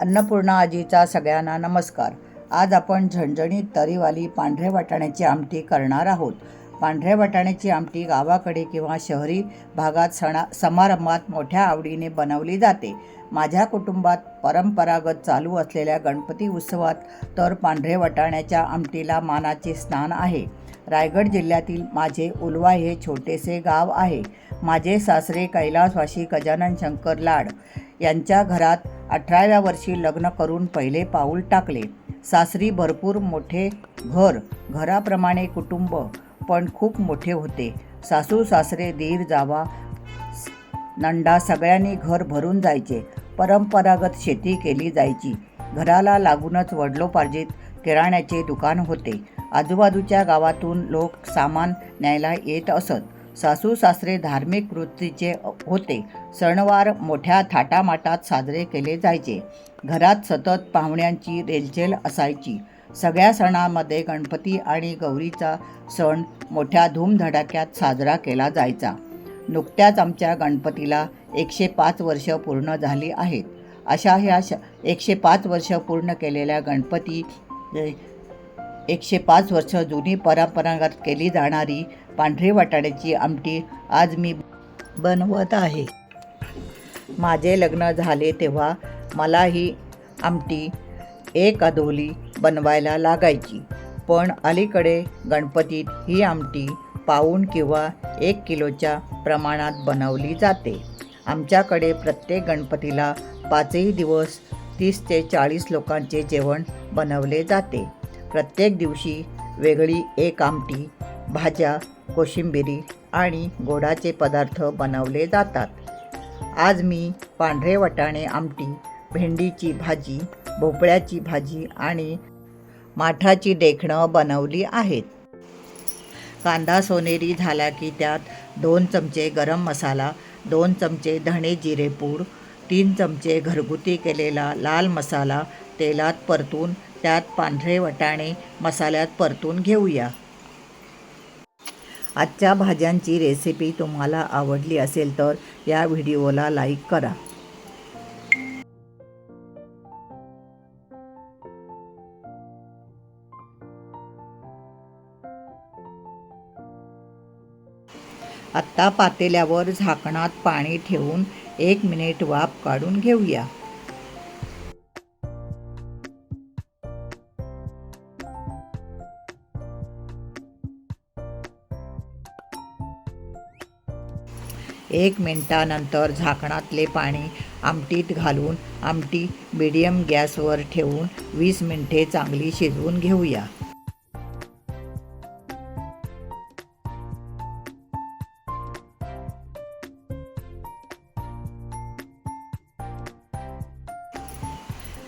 अन्नपूर्णा आजीचा सगळ्यांना नमस्कार. आज आपण झणझणीत तरीवाली पांढऱ्या वाटाण्याची आमटी करणार आहोत. पांढऱ्या वाटाण्याची आमटी गावाकडे किंवा शहरी भागात सणा समारंभात मोठ्या आवडीने बनवली जाते. माझ्या कुटुंबात परंपरागत चालू असलेल्या गणपती उत्सवात तर पांढरे वाटाण्याच्या आमटीला मानाचे स्थान आहे. रायगड जिल्ह्यातील माझे उलवा हे छोटेसे गाव आहे. माझे सासरे कैलासवाशी गजानन शंकर लाड यांच्या घरात अठराव्या वर्षी लग्न करून पहिले पाऊल टाकले. सासरी भरपूर मोठे घर घराप्रमाणे कुटुंब पण खूप मोठे होते. सासू सासरे दीर जावा नंडा सगळ्यांनी घर भरून जायचे. परंपरागत शेती केली जायची. घराला लागूनच वडलोपार्जित किराण्याचे दुकान होते. आजूबाजूच्या गावातून लोक सामान न्यायला येत असत. सासू सासरे धार्मिक वृत्तीचे होते. सणवार मोठ्या थाटामाटात साजरे केले जायचे. घरात सतत पाहुण्यांची रेलचेल असायची. सगळ्या सणामध्ये गणपती आणि गौरीचा सण मोठ्या धूमधडाक्यात साजरा केला जायचा. नुकत्याच आमच्या गणपतीला एकशे पाच वर्ष पूर्ण झाली आहेत. अशा ह्या श एकशे पाच वर्ष पूर्ण केलेल्या गणपती एकशे पाच वर्ष जुनी परंपरागत केली जाणारी पांढरी वाटाण्याची आमटी आज मी बनवत आहे. माझे लग्न झाले तेव्हा मला ही आमटी एक अधोली बनवायला लागायची. पण अलीकडे गणपतीत ही आमटी पाऊण किंवा एक किलोच्या प्रमाणात बनवली जाते. आमच्याकडे प्रत्येक गणपतीला पाचही दिवस तीस ते चाळीस लोकांचे जेवण बनवले जाते. प्रत्येक दिवशी वेगळी एक आमटी भाज्या कोशिंबिरी आणि गोडाचे पदार्थ बनवले जातात. आज मी पांढरे वटाणे आमटी भेंडीची भाजी भोपळ्याची भाजी आणि माठाची देखणं बनवली आहेत. कांदा सोनेरी झाला की त्यात दोन चमचे गरम मसाला दोन चमचे धणे जिरे पूड तीन चमचे घरगुती केलेला लाल मसाला तेलात परतून त्यात पांढरे वटाणे मसाल्यात परतून घेऊया. आजच्या भाज्यांची रेसिपी तुम्हाला आवडली असेल तर या व्हिडिओला लाईक करा. आत्ता पातेल्यावर झाकणात पाणी ठेवून एक मिनिट वाफ काढून घेऊया. एक मिनटानंतर झाकणातले पाणी आमटीत घालून आमटी मिडियम गॅसवर ठेवून वीस मिनिटे चांगली शिजवून घेऊया.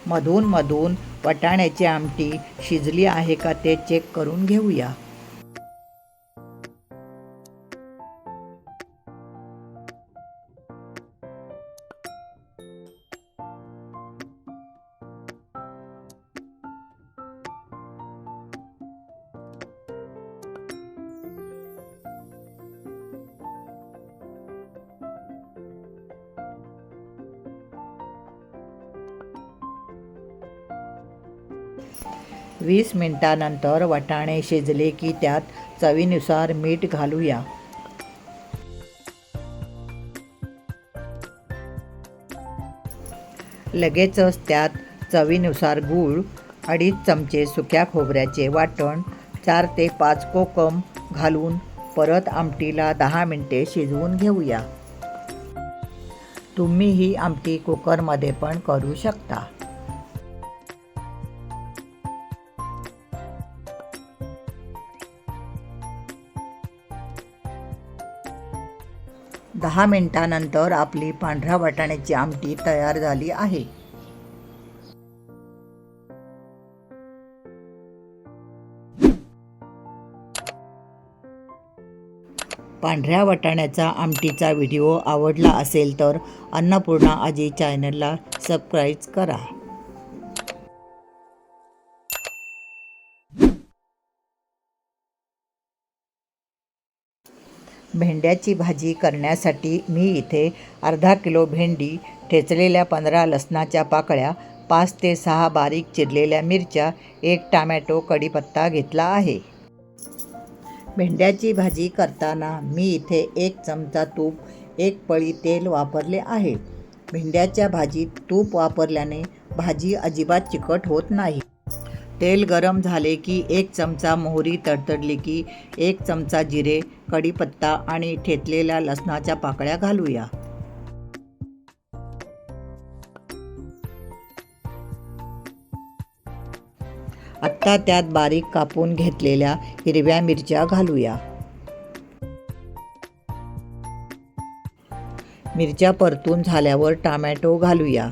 मधून मधून वटाण्याची आमटी शिजली आहे का ते चेक करून घेऊया. वीस मिनटानंतर वाटाणे शिजले की त्यात चवीनुसार मीठ घालूया. लगेचच त्यात चवीनुसार गूळ अडीच चमचे सुक्या खोबऱ्याचे वाटण चार ते पाच कोकम घालून परत आमटीला दहा मिनटे शिजवून घेऊया. तुम्ही ही आमटी कुकरमध्ये पण करू शकता. दहा मिनटानंतर आपली पांढऱ्या वाटाण्याची आमटी तयार झाली आहे. पांढऱ्या वाटाण्याचा आमटीचा व्हिडिओ आवडला असेल तर अन्नपूर्णा आजी चॅनलला सबस्क्राईब करा. भेंड्याची भाजी करण्यासाठी मी इथे अर्धा किलो भेंडी ठेचलेल्या पंधरा लसणाच्या पाकळ्या पाच ते सहा बारीक चिरलेल्या मिरच्या एक टामॅटो कढीपत्ता घेतला आहे. भेंड्याची भाजी करताना मी इथे एक चमचा तूप एक पळी तेल वापरले आहे. भेंड्याच्या भाजीत तूप वापरल्याने भाजी अजिबात चिकट होत नाही. तेल गरम झाले की एक चमचा मोहरी तडतडली की एक चमचा जिरे कढीपत्ता आणि ठेचलेल्या लसणाच्या पाकळ्या घालूया. आत्ता त्यात बारीक कापून घेतलेल्या हिरव्या मिरच्या घालूया. मिरच्या परतून झाल्यावर टामॅटो घालूया.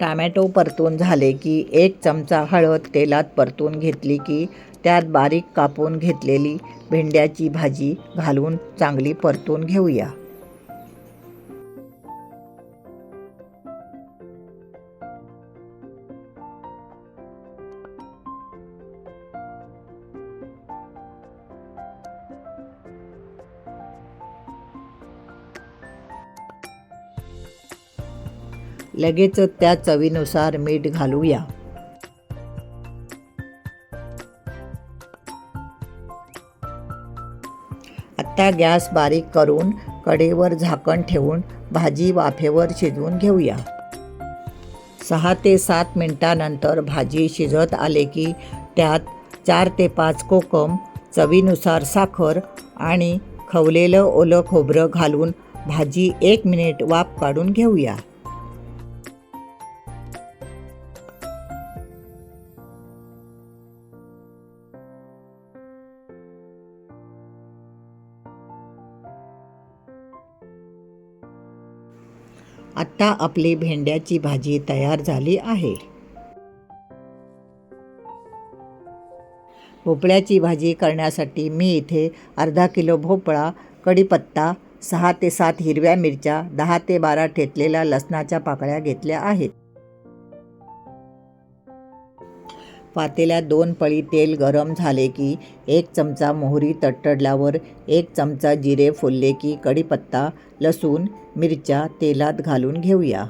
टामॅटो परतून झाले की एक चमचा हळद तेलात परतून घेतली की त्यात बारीक कापून घेतलेली भेंड्याची भाजी घालून चांगली परतून घेऊया. लगेचच त्या चवीनुसार मीठ घालूया. आत्ता गॅस बारीक करून कडेवर झाकण ठेवून भाजी वाफेवर शिजवून घेऊया. सहा ते सात मिनटानंतर भाजी शिजत आले की त्यात चार ते पाच कोकम चवीनुसार साखर आणि खवलेलं ओलं खोबरं घालून भाजी एक मिनिट वाफ काढून घेऊया. आत्ता आपली भेंड्याची भाजी तयार झाली आहे. भोपळ्याची भाजी करण्यासाठी मी इथे अर्धा किलो भोपळा कढीपत्ता सहा ते सात हिरव्या मिरच्या दहा ते बारा ठेचलेल्या लसणाच्या पाकळ्या घेतल्या आहेत. पातेल्यात दोन पळी तेल गरम झाले की एक चमचा मोहरी तडतडल्यावर एक चमचा जिरे फुलले की कढीपत्ता लसूण मिरच्या तेलात घालून घेऊया.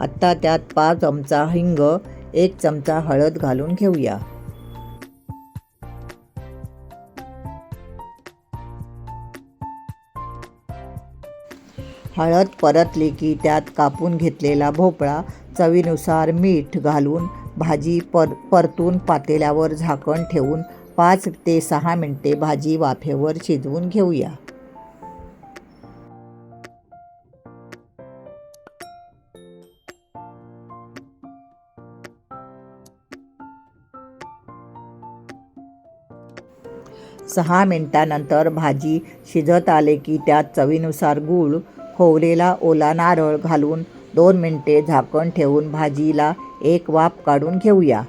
आत्ता त्यात पाच चमचा हिंग एक चमचा हळद घालून घेऊया. हळद परतली की त्यात कापून घेतलेला भोपळा चवीनुसार मीठ घालून भाजी पर परतून पातेल्यावर झाकण ठेवून पाच ते सहा मिनटे भाजी वाफेवर शिजवून घेऊया. सहा मिनटानंतर भाजी शिजत आले की त्यात चवीनुसार गूळ खोवलेला ओला नारळ घालून दोन मिनटे झाकण ठेवून भाजीला एक वाफ काढून घेऊया.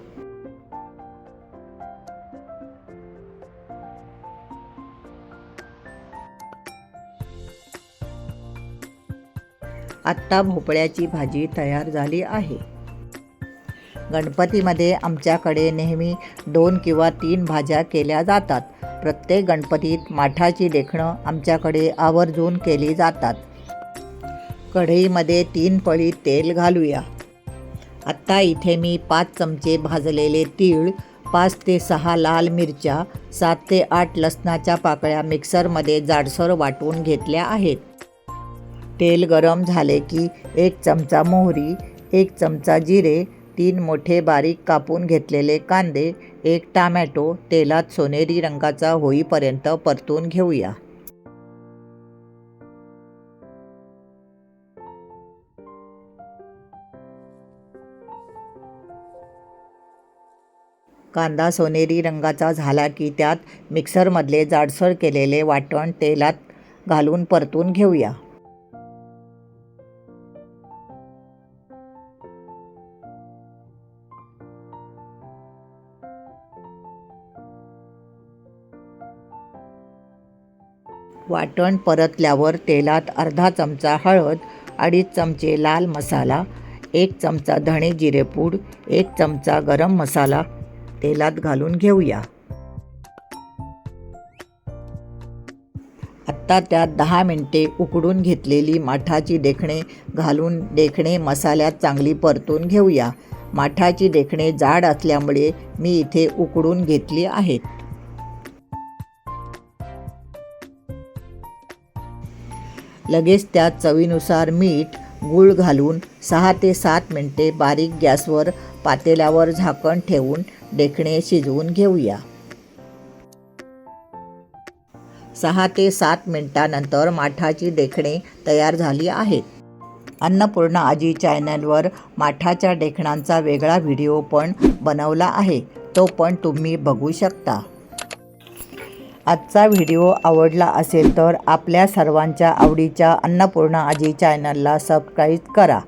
आत्ता भोपळ्याची भाजी तयार झाली आहे. गणपतीमध्ये आमच्याकडे नेहमी दोन किंवा तीन भाज्या केल्या जातात. प्रत्येक गणपतीत माठाची देखणं आमच्याकडे आवर्जून केली जातात. कढईमध्ये तीन पळी तेल घालूया. आत्ता इथे मी पाच चमचे भाजलेले तीळ पाच ते सहा लाल मिरच्या सात ते आठ लसणाच्या पाकळ्या मिक्सरमध्ये जाडसर वाटून घेतल्या आहेत. तेल गरम झाले की एक चमचा मोहरी एक चमचा जिरे तीन मोठे बारीक कापून घेतलेले कांदे एक टामॅटो तेलात सोनेरी रंगाचा होईपर्यंत परतून घेऊया. कांदा सोनेरी रंगाचा झाला की त्यात मिक्सरमधले जाडसर केलेले वाटण तेलात घालून परतून घेऊया. वाटण परतल्यावर तेलात अर्धा चमचा हळद अडीच चमचे लाल मसाला एक चमचा धणे जिरेपूड एक चमचा गरम मसाला तेलात घालून घेऊया. आत्ता त्यात दहा मिनटे उकडून घेतलेली माठाची देखणे घालून देखणे मसाल्यात चांगली परतून घेऊया. माठाची देखणे जाड असल्यामुळे मी इथे उकडून घेतली आहेत. लगेच त्यात चवीनुसार मीठ गूळ घालून सहा ते सात मिनटे बारीक गॅसवर पातेल्यावर झाकण ठेवून देखणे शिजवून घेऊया. सहा ते सात मिनटानंतर माठाची देखणे तयार झाली आहेत. अन्नपूर्णा आजी चॅनलवर माठाच्या देखणांचा वेगळा व्हिडिओ पण बनवला आहे. तो पण तुम्ही बघू शकता. आजचा व्हिडिओ आवडला असेल तर आपल्या सर्वांच्या आवडीच्या अन्नपूर्णा आजी चॅनलला सबस्क्राईब करा.